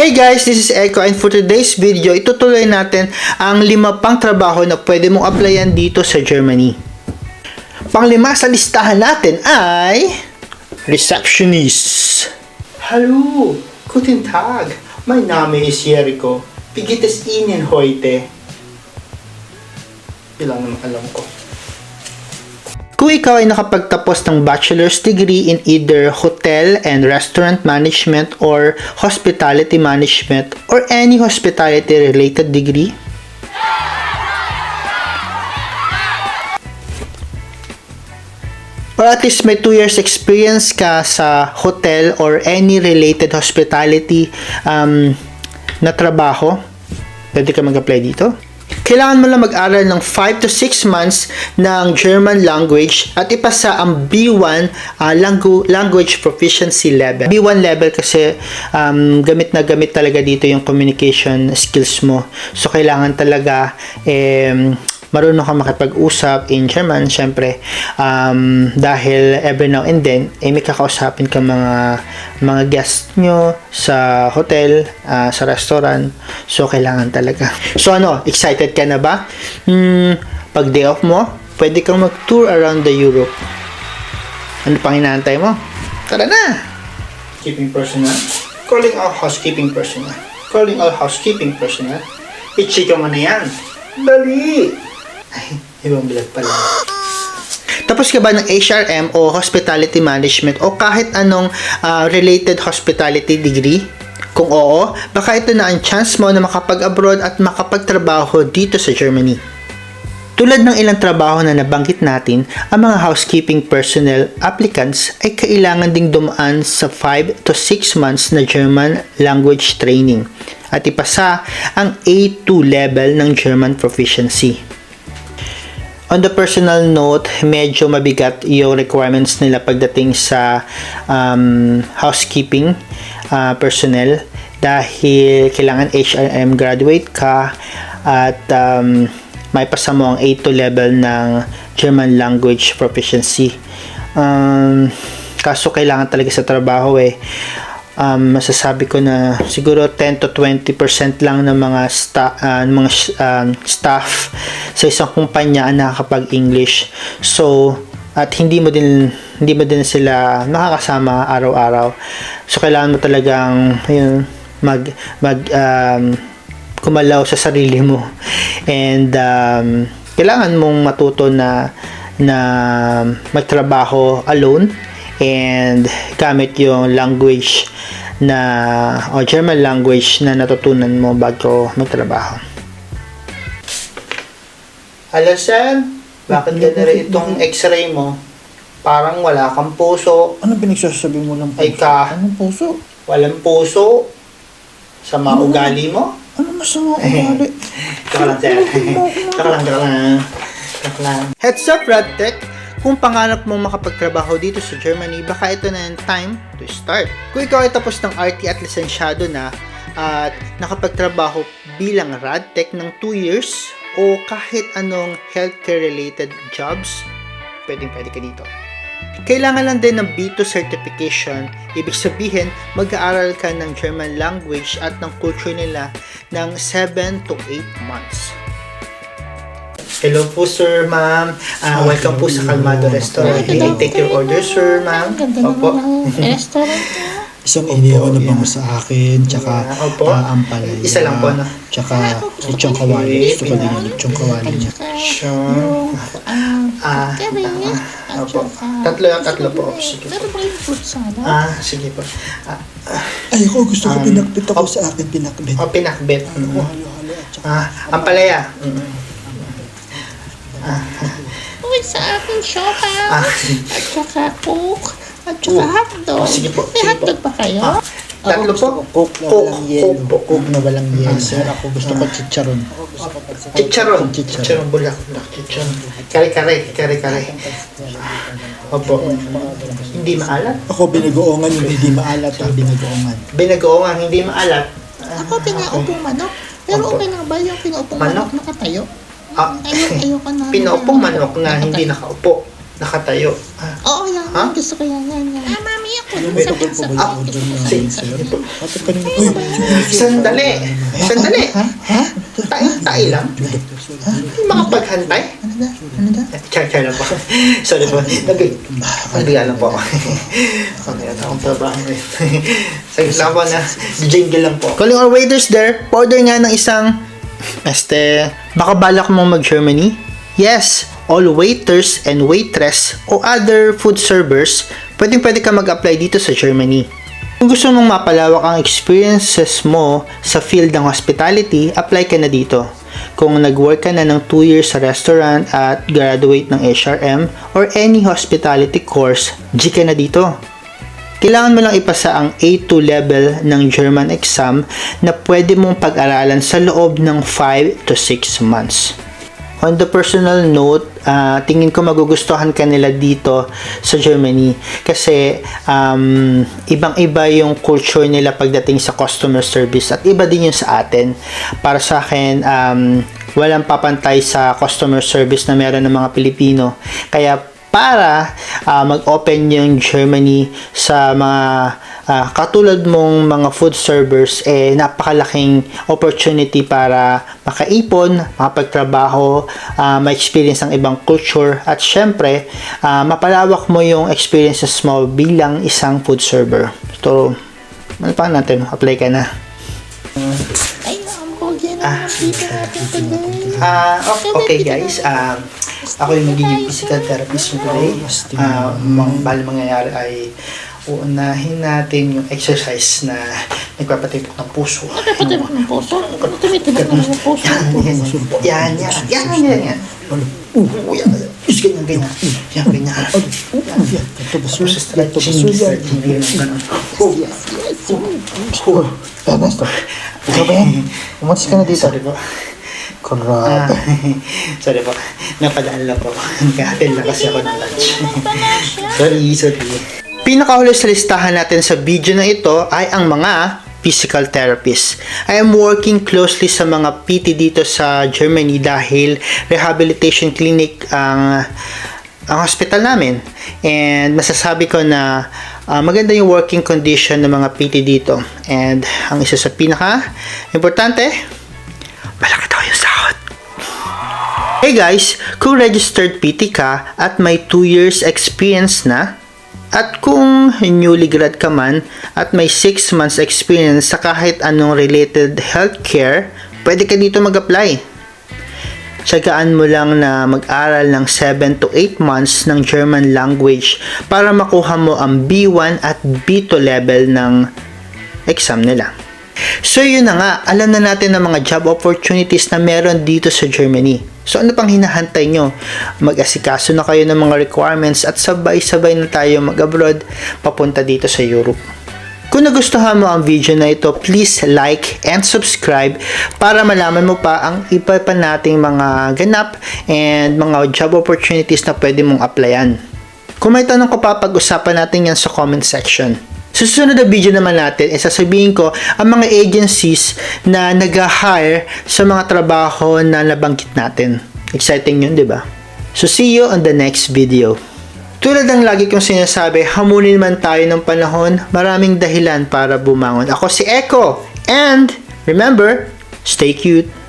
Hey guys, this is Echo and for today's video, itutuloy natin ang lima pang trabaho na pwede mong applyan dito sa Germany. Panglima sa listahan natin ay Receptionist. Hallo, guten Tag. Mein Name ist Jericho. Wie geht es Ihnen heute? Ilang naman alam ko. Kung ikaw ay nakapagtapos ng bachelor's degree in either hotel and restaurant management or hospitality management or any hospitality related degree, or at least may 2 years experience ka sa hotel or any related hospitality um, na trabaho, pwede ka mag-apply dito. Kailangan mo lang mag-aral ng 5 to 6 months ng German language at ipasa ang B1 uh, langu- language proficiency level. B1 level kasi um, gamit na gamit talaga dito yung communication skills mo. So, kailangan talaga eh, marunong ka makipag-usap in German, syempre. Um, dahil every now and then, eh, may kakausapin ka mga, mga guest nyo sa hotel, ah, sa restaurant. So, kailangan talaga. So, ano, excited ka na ba? Hmm, pag day off mo, pwede kang mag-tour around the Europe. Ano pang inaantay mo? Tara na! Keeping personnel. Calling all housekeeping personnel. Calling all housekeeping personnel. I-chika mo na yan. Dali! Ay, ibang bilag pala. Tapos ka ba ng HRM o Hospitality Management o kahit anong ah, related hospitality degree? Kung oo, baka ito na ang chance mo na makapag-abroad at makapagtrabaho dito sa Germany. Tulad ng ilang trabaho na nabanggit natin, ang mga housekeeping personnel applicants ay kailangan ding dumaan sa 5 to 6 months na German language training at ipasa ang A2 level ng German proficiency. On the personal note, medyo mabigat yung requirements nila pagdating sa um, housekeeping uh, personnel dahil kailangan HRM graduate ka at um, may pasa mo ang A2 level ng German language proficiency. Um, kaso kailangan talaga sa trabaho eh um, masasabi ko na siguro 10 to 20% lang ng mga sta- ah, ng mga um, staff sa isang kumpanya ang nakakapag-English. So, at hindi mo din hindi mo din sila nakakasama araw-araw. So, kailangan mo talagang ayun, mag mag um, kumalaw sa sarili mo. And um, kailangan mong matuto na na magtrabaho alone and gamit yung language na o German language na natutunan mo bago magtrabaho. Hello, sir. Bakit ganun itong x-ray mo? Parang wala kang puso. Ano pinagsasabi mo lang Ay ka. Anong puso? Walang puso. Sa ugali mo? Ano masama ugali? Tsaka lang, sir. Tsaka lang, tsaka lang. Tsaka lang. Heads up, RadTech! Kung pangarap mong makapagtrabaho dito sa Germany, baka ito na yung time to start. Kung ikaw ay tapos ng RT at lisensyado na at nakapagtrabaho bilang RadTech ng 2 years o kahit anong healthcare-related jobs, pwedeng pwede ka dito. Kailangan lang din ng B2 certification. Ibig sabihin, mag-aaral ka ng German language at ng culture nila ng 7 to 8 months. Hello po, sir, ma'am. Ah, welcome po sa Calmado Restaurant. May I take your order, sir, ma'am? Ang ganda Opo. naman ng restaurant mo. Isang inihaw na bango sa akin, tsaka Yeah, opo. uh, ampalaya. Isa lang po, no? Tsaka lechong kawali. Gusto ko din yung lechong kawali niya. Sure. Yung, ah, Ah, curry, ah, at opo. saka, Tatlo yan, tatlo po. Sige po. meron ba yung fruit salad? Ah, sige po. Ah, Ay, ako gusto ko Um, pinakbit ako sa akin, pinakbit. oh, pinakbet. Ano halo-halo at tsaka Ah, ang palaya. Mm. Sa aking siopaw. Ah. At saka coke. At saka Oh. hotdog. Oh, sige po, May sige po. hotdog ba kayo? Ah, tatlo po. Coke na Coke, walang yelo. Coke po. Coke na walang yelo. Ah, Sir, ako gusto ko chicharon. Chicharon. Chicharon. Chicharon, bulak, bulak, chicharon. Kare-kare, kare-kare. Opo. Hindi maalat. Ako binagoongan yung hindi maalat ah, binagoongan. Binagoong ang hindi maalat. Ako, pinaupo manok. Pero Opo. okay lang ba yung pinaupo Manok? manok nakatayo? Ah, ayoko na. Pinaupong manok na hindi nakaupo, nakatayo. Ah, Oo, yan. Ha? yan. Gusto ko yan. yan, yan. Ah, mami, ako dun sa sa Ah, sige. Bakit kanina? Uy, Sandali! Sandali! Ha? Ha? Tayo-tayo lang. Hindi makapaghantay. Ano na? Ano na? Char-char lang po. Sorry po. Nabig. Nabiga lang po ako. Okay, ano akong trabaho ngayon. Saglit lang po na. Jingle lang po. Calling our waiters there. Order nga ng isang... Este... Baka balak mong mag-Germany? Yes! All waiters and waitress o other food servers, pwedeng pwede ka mag-apply dito sa Germany. Kung gusto mong mapalawak ang experiences mo sa field ng hospitality, apply ka na dito. Kung nag-work ka na ng 2 years sa restaurant at graduate ng HRM or any hospitality course, G ka na dito. Kailangan mo lang ipasa ang A2 level ng German exam na pwede mong pag-aralan sa loob ng 5 to 6 months. On the personal note, ah, tingin ko magugustuhan ka nila dito sa Germany kasi um, ibang-iba yung culture nila pagdating sa customer service at iba din yung sa atin. Para sa akin, um, walang papantay sa customer service na meron ng mga Pilipino. Kaya para ah, mag-open yung Germany sa mga ah, katulad mong mga food servers eh napakalaking opportunity para makaipon, makapagtrabaho, ah, ma-experience ang ibang culture at syempre ah, mapalawak mo yung experiences mo bilang isang food server. So, ano pa natin? Apply ka na. Ay, ang. Ah, ok- okay guys. Um, ako yung magiging physical therapist mo today. Ah, mang bali mangyayari ay uunahin natin yung exercise na nagpapatibok ng puso. Nakapatibok ng puso. Ano tumitibok ng puso? Yan, yan, yan. Yan, yan, yan. Uh, yan. Ganyan, ganyan. Yan, ganyan. Yan? Tapos ba stretching, stretching, ganyan. Oh, yan. Oh, Ernesto. Ikaw ba yan? Umalis ka na dito. Sorry po. Ah, Grabe. sorry po. Napadaan lang po. Nag-attend lang kasi ako ng lunch. sorry, sorry. Pinakahuli sa listahan natin sa video na ito ay ang mga physical therapist. I am working closely sa mga PT dito sa Germany dahil rehabilitation clinic ang ang hospital namin. And masasabi ko na ah, maganda yung working condition ng mga PT dito. And ang isa sa pinaka importante, malaki daw yung sahod. Hey guys, kung registered PT ka at may 2 years experience na, at kung newly grad ka man at may 6 months experience sa kahit anong related healthcare, pwede ka dito mag-apply. Tsagaan mo lang na mag-aral ng 7 to 8 months ng German language para makuha mo ang B1 at B2 level ng exam nila. So yun na nga, alam na natin ang mga job opportunities na meron dito sa Germany. So ano pang hinahantay nyo? Mag-asikaso na kayo ng mga requirements at sabay-sabay na tayo mag-abroad papunta dito sa Europe. Kung nagustuhan mo ang video na ito, please like and subscribe para malaman mo pa ang iba pa nating mga ganap and mga job opportunities na pwede mong applyan. Kung may tanong ko pa, pag-usapan natin yan sa comment section. Susunod na video naman natin, eh, sasabihin ko ang mga agencies na nag-hire sa mga trabaho na nabanggit natin. Exciting yun, di ba? So, see you on the next video. Tulad ng lagi kong sinasabi, hamunin man tayo ng panahon, maraming dahilan para bumangon. Ako si Echo, and remember, stay cute.